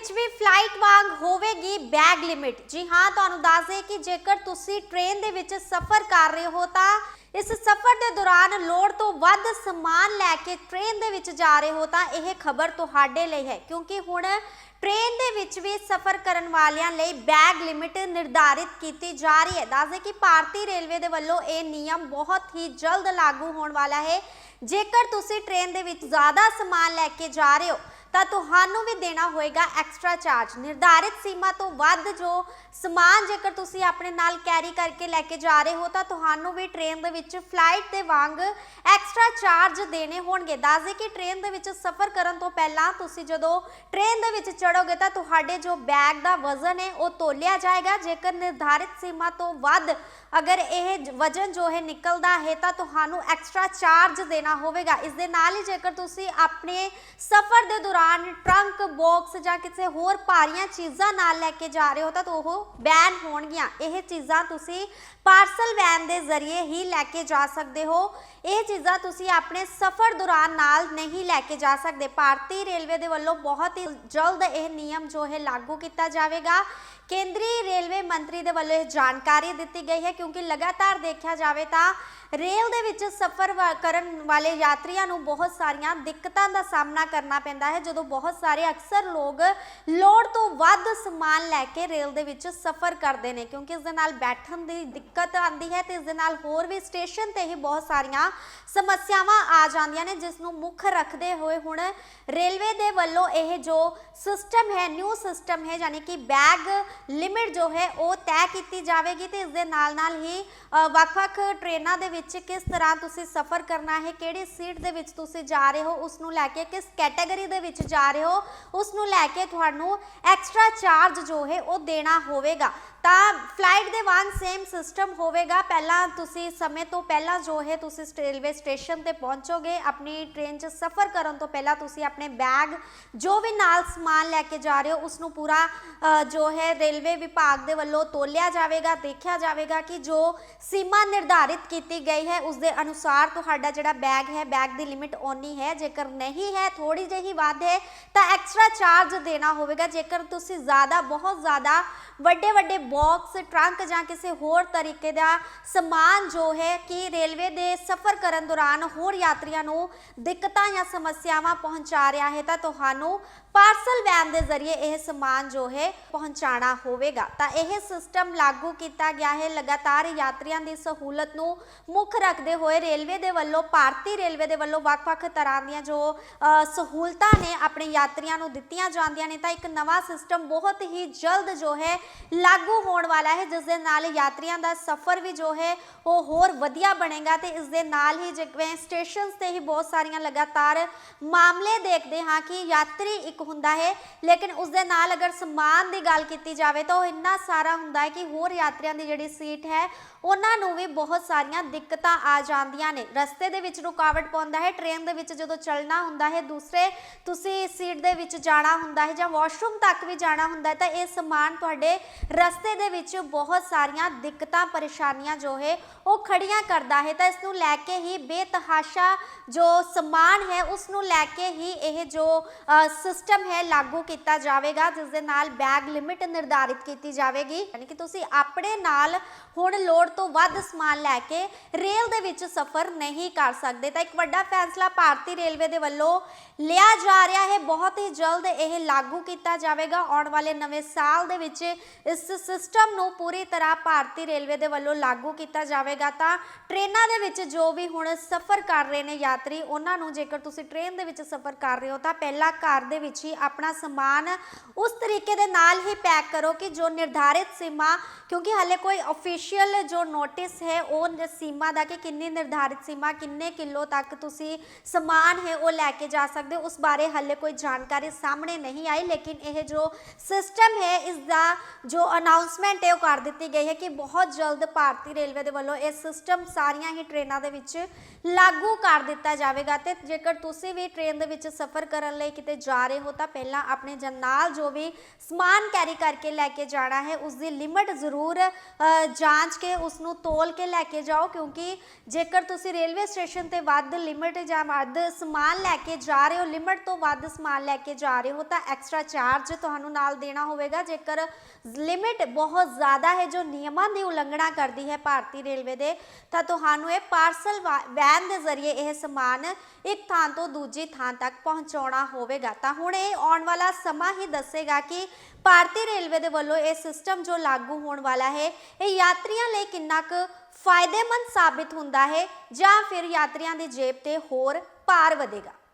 ਵਿੱਚ ਵੀ ਫਲਾਈਟ ਵਾਂਗ ਹੋਵੇਗੀ ਬੈਗ ਲਿਮਿਟ ਜੀ ਹਾਂ, ਤੁਹਾਨੂੰ ਦੱਸ ਦੇ ਕਿ ਜੇਕਰ ਤੁਸੀਂ ਟ੍ਰੇਨ ਦੇ ਵਿੱਚ ਸਫ਼ਰ ਕਰ ਰਹੇ ਹੋ ਤਾਂ ਇਸ ਸਫ਼ਰ ਦੇ ਦੌਰਾਨ ਲੋੜ ਤੋਂ ਵੱਧ ਸਮਾਨ ਲੈ ਕੇ ਟ੍ਰੇਨ ਦੇ ਵਿੱਚ ਜਾ ਰਹੇ ਹੋ ਤਾਂ ਇਹ ਖਬਰ ਤੁਹਾਡੇ ਲਈ ਹੈ, ਕਿਉਂਕਿ ਹੁਣ ਟ੍ਰੇਨ ਦੇ ਵਿੱਚ ਵੀ ਸਫ਼ਰ ਕਰਨ ਵਾਲਿਆਂ ਲਈ ਬੈਗ ਲਿਮਿਟ ਨਿਰਧਾਰਿਤ ਕੀਤੀ ਜਾ ਰਹੀ ਹੈ। ਦੱਸਦੇ ਕਿ ਭਾਰਤੀ ਰੇਲਵੇ ਦੇ ਵੱਲੋਂ ਇਹ ਨਿਯਮ ਬਹੁਤ ਹੀ ਜਲਦ ਲਾਗੂ ਹੋਣ ਵਾਲਾ ਹੈ। ਜੇਕਰ ਤੁਸੀਂ ਟ੍ਰੇਨ ਦੇ ਵਿੱਚ ਜ਼ਿਆਦਾ ਸਮਾਨ ਲੈ ਕੇ ਜਾ ਰਹੇ ਹੋ ਤਾਂ ਤੁਹਾਨੂੰ ਵੀ ਦੇਣਾ ਹੋਏਗਾ ਐਕਸਟਰਾ ਚਾਰਜ ਨਿਰਧਾਰਿਤ ਸੀਮਾ ਤੋਂ ਵੱਧ ਜੋ ਸਮਾਨ ਜੇਕਰ ਤੁਸੀਂ ਆਪਣੇ ਨਾਲ ਕੈਰੀ ਕਰਕੇ ਲੈ ਕੇ ਜਾ ਰਹੇ ਹੋ, ਤਾਂ ਤੁਹਾਨੂੰ ਵੀ ਟ੍ਰੇਨ ਦੇ ਵਿੱਚ ਫਲਾਈਟ ਦੇ ਵਾਂਗ ਐਕਸਟਰਾ ਚਾਰਜ ਦੇਣੇ ਹੋਣਗੇ। ਦੱਸਦੇ ਕਿ ਟ੍ਰੇਨ ਦੇ ਵਿੱਚ ਸਫ਼ਰ ਕਰਨ ਤੋਂ ਪਹਿਲਾਂ ਤੁਸੀਂ ਜਦੋਂ ਟ੍ਰੇਨ ਦੇ ਵਿੱਚ ਚੜੋਗੇ ਤਾਂ ਤੁਹਾਡੇ ਜੋ ਬੈਗ ਦਾ ਵਜ਼ਨ ਹੈ, ਉਹ ਤੋਲਿਆ ਜਾਏਗਾ। ਜੇਕਰ ਨਿਰਧਾਰਿਤ ਸੀਮਾ ਤੋਂ ਵੱਧ ਅਗਰ ਇਹ ਵਜ਼ਨ ਜੋ ਹੈ ਨਿਕਲਦਾ ਹੈ, ਤਾਂ ਤੁਹਾਨੂੰ ਐਕਸਟਰਾ ਚਾਰਜ ਦੇਣਾ ਹੋਵੇਗਾ। ਇਸ ਦੇ ਨਾਲ ਹੀ ਜੇਕਰ ਤੁਸੀਂ ਆਪਣੇ ਸਫ਼ਰ ਦੇ ਦੌਰਾਨ ਟਰੰਕ ਬਾਕਸ ਜਾਂ ਕਿਸੇ ਹੋਰ ਭਾਰੀਆਂ ਚੀਜ਼ਾਂ ਨਾਲ ਲੈ ਕੇ ਜਾ ਰਹੇ ਹੋ ਤਾਂ ਉਹ ਬੈਨ ਹੋਣਗੀਆਂ। ਇਹ ਚੀਜ਼ਾਂ ਤੁਸੀਂ ਪਾਰਸਲ ਵੈਨ ਦੇ ਜ਼ਰੀਏ ਹੀ ਲੈ ਕੇ ਜਾ ਸਕਦੇ ਹੋ। ਇਹ ਚੀਜ਼ਾਂ ਤੁਸੀਂ ਆਪਣੇ ਸਫ਼ਰ ਦੌਰਾਨ ਨਾਲ ਨਹੀਂ ਲੈ ਕੇ ਜਾ ਸਕਦੇ। ਭਾਰਤੀ ਰੇਲਵੇ ਦੇ ਵੱਲੋਂ ਬਹੁਤ ਹੀ ਜਲਦ ਇਹ ਨਿਯਮ ਜੋ ਹੈ ਲਾਗੂ ਕੀਤਾ ਜਾਵੇਗਾ। ਕੇਂਦਰੀ ਰੇਲਵੇ ਮੰਤਰੀ ਦੇ ਵੱਲੋਂ ਇਹ ਜਾਣਕਾਰੀ ਦਿੱਤੀ ਗਈ ਹੈ ਕਿਉਂਕਿ ਲਗਾਤਾਰ ਦੇਖਿਆ ਜਾਵੇ ਤਾਂ ਰੇਲ ਦੇ ਵਿੱਚ ਸਫ਼ਰ ਵਾ- ਕਰਨ ਵਾਲੇ ਯਾਤਰੀਆਂ ਨੂੰ ਬਹੁਤ ਸਾਰੀਆਂ ਦਿੱਕਤਾਂ ਦਾ ਸਾਹਮਣਾ ਕਰਨਾ ਪੈਂਦਾ ਹੈ। ਜਦੋਂ ਬਹੁਤ ਸਾਰੇ ਅਕਸਰ ਲੋਕ ਲੋੜ ਤੋਂ ਵੱਧ ਸਮਾਨ ਲੈ ਕੇ ਰੇਲ ਦੇ ਵਿੱਚ ਸਫ਼ਰ ਕਰਦੇ ਨੇ ਕਿਉਂਕਿ ਇਸ ਦੇ ਨਾਲ ਬੈਠਣ ਦੀ ਦਿੱਕਤ ਆਉਂਦੀ ਹੈ ਤੇ ਇਸ ਦੇ ਨਾਲ ਹੋਰ ਵੀ ਸਟੇਸ਼ਨ ਤੇ ਹੀ ਬਹੁਤ ਸਾਰੀਆਂ ਸਮੱਸਿਆਵਾਂ ਆ ਜਾਂਦੀਆਂ ਨੇ, ਜਿਸ ਨੂੰ ਮੁੱਖ ਰੱਖਦੇ ਹੋਏ ਹੁਣ ਰੇਲਵੇ ਦੇ ਵੱਲੋਂ ਇਹ ਜੋ ਸਿਸਟਮ ਹੈ ਨਿਊ ਸਿਸਟਮ ਹੈ, ਯਾਨੀ ਕਿ ਬੈਗ ਲਿਮਿਟ ਜੋ ਹੈ ਉਹ ਤੈਅ ਕੀਤੀ ਜਾਵੇਗੀ ਤੇ ਇਸ ਦੇ ਨਾਲ ਨਾਲ ਹੀ ਵੱਖ-ਵੱਖ ਟ੍ਰੇਨਾਂ ਦੇ ਵਿੱਚ ਕਿਸ ਤਰ੍ਹਾਂ ਤੁਸੀਂ ਸਫ਼ਰ ਕਰਨਾ ਹੈ, ਕਿਹੜੀ ਸੀਟ ਦੇ ਵਿੱਚ ਤੁਸੀਂ ਜਾ ਰਹੇ ਹੋ, ਉਸ ਨੂੰ ਲੈ ਕੇ ਕਿਸ ਕੈਟਾਗਰੀ ਦੇ ਵਿੱਚ ਜਾ ਰਹੇ ਹੋ, ਉਸ ਨੂੰ ਲੈ ਕੇ ਤੁਹਾਨੂੰ ਐਕਸਟਰਾ ਚਾਰਜ ਜੋ ਹੈ ਉਹ ਦੇਣਾ ਹੋਵੇਗਾ। ਤਾਂ ਫਲਾਈਟ ਦੇ ਵਾਂਗ ਸੇਮ ਸਿਸਟਮ ਹੋਵੇਗਾ। ਪਹਿਲਾਂ ਤੁਸੀਂ ਸਮੇਂ ਤੋਂ ਪਹਿਲਾਂ ਜੋ ਹੈ ਤੁਸੀਂ ਰੇਲਵੇ ਸਟੇਸ਼ਨ ਤੇ ਪਹੁੰਚੋਗੇ, ਆਪਣੀ ਟ੍ਰੇਨ 'ਚ ਸਫ਼ਰ ਕਰਨ ਤੋਂ ਪਹਿਲਾਂ ਤੁਸੀਂ ਆਪਣੇ ਬੈਗ ਜੋ ਵੀ ਨਾਲ ਸਮਾਨ ਲੈ ਕੇ ਜਾ ਰਹੇ ਹੋ ਉਸ ਨੂੰ ਪੂਰਾ ਜੋ ਹੈ ਰੇਲਵੇ ਵਿਭਾਗ ਦੇ ਵੱਲੋਂ ਤੋਲਿਆ ਜਾਵੇਗਾ, ਦੇਖਿਆ ਜਾਵੇਗਾ ਕਿ ਜੋ ਸੀਮਾ ਨਿਰਧਾਰਿਤ ਕੀਤੀ ਗਈ ਹੈ ਉਸ ਦੇ ਅਨੁਸਾਰ ਤੁਹਾਡਾ ਜਿਹੜਾ ਬੈਗ ਹੈ ਬੈਗ ਦੀ ਲਿਮਿਟ ਓਨੀ ਹੈ। ਜੇਕਰ ਨਹੀਂ ਹੈ ਥੋੜੀ ਜਿਹੀ ਵੱਧ ਹੈ, ਤਾਂ ਐਕਸਟਰਾ ਚਾਰਜ ਦੇਣਾ ਹੋਵੇਗਾ। ਜੇਕਰ ਤੁਸੀਂ ਜ਼ਿਆਦਾ, ਬਹੁਤ ਜ਼ਿਆਦਾ ਵੱਡੇ ਵੱਡੇ ਬਾਕਸ ਟਰੰਕ ਜਾਂ ਕਿਸੇ ਹੋਰ ਤਰੀਕੇ ਦਾ ਸਮਾਨ ਜੋ ਹੈ ਕਿ ਰੇਲਵੇ ਦੇ ਸਫ਼ਰ ਕਰਨ ਦੌਰਾਨ ਹੋਰ ਯਾਤਰੀਆਂ ਨੂੰ ਦਿੱਕਤਾਂ ਜਾਂ ਸਮੱਸਿਆਵਾਂ ਪਹੁੰਚਾ ਰਿਹਾ ਹੈ, ਤਾਂ ਤੁਹਾਨੂੰ ਪਾਰਸਲ ਵੈਨ ਦੇ ਜ਼ਰੀਏ ਇਹ ਸਮਾਨ ਜੋ ਹੈ ਪਹੁੰਚਾਣਾ ਹੋਵੇਗਾ। ਤਾਂ ਇਹ ਸਿਸਟਮ ਲਾਗੂ ਕੀਤਾ ਗਿਆ ਹੈ, ਲਗਾਤਾਰ ਯਾਤਰੀਆਂ ਦੀ ਸਹੂਲਤ ਨੂੰ ਮੁੱਖ ਰੱਖਦੇ ਹੋਏ ਰੇਲਵੇ ਦੇ ਵੱਲੋਂ, ਭਾਰਤੀ ਰੇਲਵੇ ਦੇ ਵੱਲੋਂ ਵੱਖ-ਵੱਖ ਤਰ੍ਹਾਂ ਦੀਆਂ ਜੋ ਸਹੂਲਤਾਂ ਨੇ ਆਪਣੇ ਯਾਤਰੀਆਂ ਨੂੰ ਦਿੱਤੀਆਂ ਜਾਂਦੀਆਂ ਨੇ, ਤਾਂ ਇੱਕ ਨਵਾਂ ਸਿਸਟਮ ਬਹੁਤ ਹੀ ਜਲਦ ਜੋ ਹੈ ਲਾਗੂ ਹੋਣ ਵਾਲਾ ਹੈ ਜਿਸ ਦੇ ਨਾਲ ਯਾਤਰੀਆਂ ਦਾ ਸਫ਼ਰ ਵੀ ਜੋ ਹੈ, ਉਹ ਹੋਰ ਵਧੀਆ ਬਣੇਗਾ ਤੇ ਇਸ ਦੇ ਨਾਲ ਹੀ ਜਿਵੇਂ ਸਟੇਸ਼ਨਸ ਤੇ ਹੀ ਬਹੁਤ ਸਾਰੀਆਂ ਲਗਾਤਾਰ ਮਾਮਲੇ ਦੇਖਦੇ ਹਾਂ ਕਿ ਯਾਤਰੀ ਇੱਕ ਹੁੰਦਾ ਹੈ, ਲੇਕਿਨ ਉਸ ਦੇ ਨਾਲ ਅਗਰ ਸਮਾਨ ਦੀ ਗੱਲ ਕੀਤੀ ਜਾਵੇ ਤਾਂ ਉਹ ਇੰਨਾ ਸਾਰਾ ਹੁੰਦਾ ਹੈ ਕਿ ਹੋਰ ਯਾਤਰੀਆਂ ਦੀ ਜਿਹੜੀ ਸੀਟ ਹੈ, ਉਹਨਾਂ ਨੂੰ ਵੀ ਬਹੁਤ ਸਾਰੀਆਂ ਦਿੱਕਤਾਂ ਆ ਜਾਂਦੀਆਂ ਨੇ। ਰਸਤੇ ਦੇ ਵਿੱਚ ਰੁਕਾਵਟ ਪਾਉਂਦਾ ਹੈ, ਟ੍ਰੇਨ ਦੇ ਵਿੱਚ ਜਦੋਂ ਚੱਲਣਾ ਹੁੰਦਾ ਹੈ, ਦੂਸਰੇ ਤੁਸੀਂ ਸੀਟ ਦੇ ਵਿੱਚ ਜਾਣਾ ਹੁੰਦਾ ਹੈ ਜਾਂ ਵਾਸ਼ਰੂਮ ਤੱਕ ਵੀ ਜਾਣਾ ਹੁੰਦਾ ਹੈ, ਤਾਂ ਇਹ ਸਮਾਨ ਤੁਹਾਡੇ ਰਸਤੇ ਦੇ ਵਿੱਚ ਬਹੁਤ ਸਾਰੀਆਂ ਦਿੱਕਤਾਂ, ਪਰੇਸ਼ਾਨੀਆਂ ਜੋ ਹੈ, ਉਹ ਖੜੀਆਂ ਕਰਦਾ ਹੈ। ਤਾਂ ਇਸ ਨੂੰ ਲੈ ਕੇ ਹੀ ਬੇਤਹਾਸ਼ਾ ਜੋ ਸਮਾਨ ਹੈ, ਉਸ ਨੂੰ ਲੈ ਕੇ ਹੀ ਇਹ ਜੋ ਸਿਸਟਮ ਹੈ, ਲਾਗੂ ਕੀਤਾ ਜਾਵੇਗਾ, ਜਿਸ ਦੇ ਨਾਲ ਬੈਗ ਲਿਮਿਟ ਨਿਰਧਾਰਿਤ ਕੀਤੀ ਜਾਵੇਗੀ। ਯਾਨੀ ਕਿ ਤੁਸੀਂ ਆਪਣੇ ਨਾਲ ਹੁਣ ਲੋੜ ਤੋਂ ਵੱਧ ਸਮਾਨ ਲੈ ਕੇ ਰੇਲ ਦੇ ਵਿੱਚ ਸਫ਼ਰ ਨਹੀਂ ਕਰ ਸਕਦੇ। ਤਾਂ ਇੱਕ ਵੱਡਾ ਫੈਸਲਾ ਭਾਰਤੀ ਰੇਲਵੇ ਦੇ ਵੱਲੋਂ ਲਿਆ ਜਾ ਰਿਹਾ ਹੈ। ਬਹੁਤ ਹੀ ਜਲਦ ਇਹ ਲਾਗੂ ਕੀਤਾ ਜਾਵੇਗਾ। ਆਉਣ ਵਾਲੇ ਨਵੇਂ ਸਾਲ ਦੇ ਵਿੱਚ ਇਸ ਸਿਸਟਮ ਨੂੰ ਪੂਰੀ ਤਰ੍ਹਾਂ ਭਾਰਤੀ ਰੇਲਵੇ ਦੇ ਵੱਲੋਂ ਲਾਗੂ ਕੀਤਾ ਜਾਵੇਗਾ ਤਾਂ ਟ੍ਰੇਨਾਂ ਦੇ ਵਿੱਚ ਜੋ ਵੀ ਹੁਣ ਸਫ਼ਰ ਕਰ ਰਹੇ ਨੇ ਯਾਤਰੀ, ਉਹਨਾਂ ਨੂੰ ਜੇਕਰ ਤੁਸੀਂ ਟ੍ਰੇਨ ਦੇ ਵਿੱਚ ਸਫ਼ਰ ਕਰ ਰਹੇ ਹੋ ਤਾਂ ਪਹਿਲਾਂ ਘਰ ਦੇ ਵਿੱਚ ਹੀ ਆਪਣਾ ਸਮਾਨ ਉਸ ਤਰੀਕੇ ਦੇ ਨਾਲ ਹੀ ਪੈਕ ਕਰੋ ਕਿ ਜੋ ਨਿਰਧਾਰਿਤ ਸੀਮਾ, ਕਿਉਂਕਿ ਹਲੇ ਕੋਈ ਅਫੀਸ਼ੀਅਲ ਜੋ ਨੋਟਿਸ ਹੈ, ਉਹ ਸੀਮਾ ਦਾ ਕਿ ਕਿੰਨੀ ਨਿਰਧਾਰਿਤ ਸੀਮਾ, ਕਿੰਨੇ ਕਿਲੋ ਤੱਕ ਤੁਸੀਂ ਸਮਾਨ ਹੈ, ਉਹ ਲੈ ਕੇ ਜਾ ਸਕਦੇ ਹੋ। ਉਸ ਬਾਰੇ ਹਲੇ ਕੋਈ ਜਾਣਕਾਰੀ ਸਾਹਮਣੇ ਨਹੀਂ ਆਈ, ਲੇਕਿਨ ਇਹ ਜੋ ਸਿਸਟਮ ਹੈ, ਇਸ ਦਾ ਜੋ ਅਨਾਉਂਸਮੈਂਟ ਹੈ ਉਹ ਕਰ ਦਿੱਤੀ ਗਈ ਹੈ ਕਿ ਬਹੁਤ ਜਲਦ ਭਾਰਤੀ ਰੇਲਵੇ ਦੇ ਵੱਲੋਂ ਇਹ ਸਿਸਟਮ ਸਾਰੀਆਂ ਹੀ ਟ੍ਰੇਨਾਂ ਦੇ ਵਿੱਚ ਲਾਗੂ ਕਰ ਦਿੱਤਾ ਜਾਵੇਗਾ ਤੇ ਜੇਕਰ ਤੁਸੀਂ ਵੀ ਟ੍ਰੇਨ ਦੇ ਵਿੱਚ ਸਫ਼ਰ ਕਰਨ ਲਈ ਕਿਤੇ ਜਾ ਰਹੇ ਹੋ ਤਾਂ ਪਹਿਲਾਂ ਆਪਣੇ ਨਾਲ ਜੋ ਵੀ ਸਮਾਨ ਕੈਰੀ ਕਰਕੇ ਲੈ ਕੇ ਜਾਣਾ ਹੈ ਉਸ ਦੀ ਲਿਮਟ ਜ਼ਰੂਰ ਜਾਂਚ ਕੇ ਉਸ ਨੂੰ ਤੋਲ ਕੇ ਲੈ ਕੇ ਜਾਓ ਕਿਉਂਕਿ ਜੇਕਰ ਤੁਸੀਂ ਰੇਲਵੇ ਸਟੇਸ਼ਨ ਤੇ ਵੱਧ ਲਿਮਟ ਜਾਂ ਵੱਧ ਸਮਾਨ ਲੈ ਕੇ ਜਾ ਰਹੇ ਹੋ ਲਿਮਟ ਤੋਂ ਵੱਧ ਸਮਾਨ ਲੈ ਕੇ ਜਾ ਰਹੇ ਹੋ ਤਾਂ ਐਕਸਟਰਾ ਚਾਰਜ ਤੁਹਾਨੂੰ ਨਾਲ ਦੇਣਾ ਹੋਵੇਗਾ। ਜੇਕਰ ਲਿਮਿਟ ਬਹੁਤ ਜ਼ਿਆਦਾ ਹੈ ਜੋ ਨਿਯਮਾਂ ਦੀ ਉਲੰਘਣਾ ਕਰਦੀ ਹੈ ਭਾਰਤੀ ਰੇਲਵੇ ਦੇ, ਤਾਂ ਤੁਹਾਨੂੰ ਇਹ ਪਾਰਸਲ ਵੈਨ ਦੇ ਜ਼ਰੀਏ ਇਹ ਸਮਾਨ ਇੱਕ ਥਾਂ ਤੋਂ ਦੂਜੀ ਥਾਂ ਤੱਕ ਪਹੁੰਚਾਉਣਾ ਹੋਵੇਗਾ। ਤਾਂ ਹੁਣ ਇਹ ਆਉਣ ਵਾਲਾ ਸਮਾਂ ਹੀ ਦੱਸੇਗਾ ਕਿ ਭਾਰਤੀ ਰੇਲਵੇ ਦੇ ਵੱਲੋਂ ਇਹ ਸਿਸਟਮ ਜੋ ਲਾਗੂ ਹੋਣ ਵਾਲਾ ਹੈ, ਇਹ ਯਾਤਰੀਆਂ ਲਈ ਕਿੰਨਾ ਕੁ ਫਾਇਦੇਮੰਦ ਸਾਬਿਤ ਹੁੰਦਾ ਹੈ ਜਾਂ ਫਿਰ ਯਾਤਰੀਆਂ ਦੀ ਜੇਬ ਤੇ ਹੋਰ ਭਾਰ ਵਧੇਗਾ।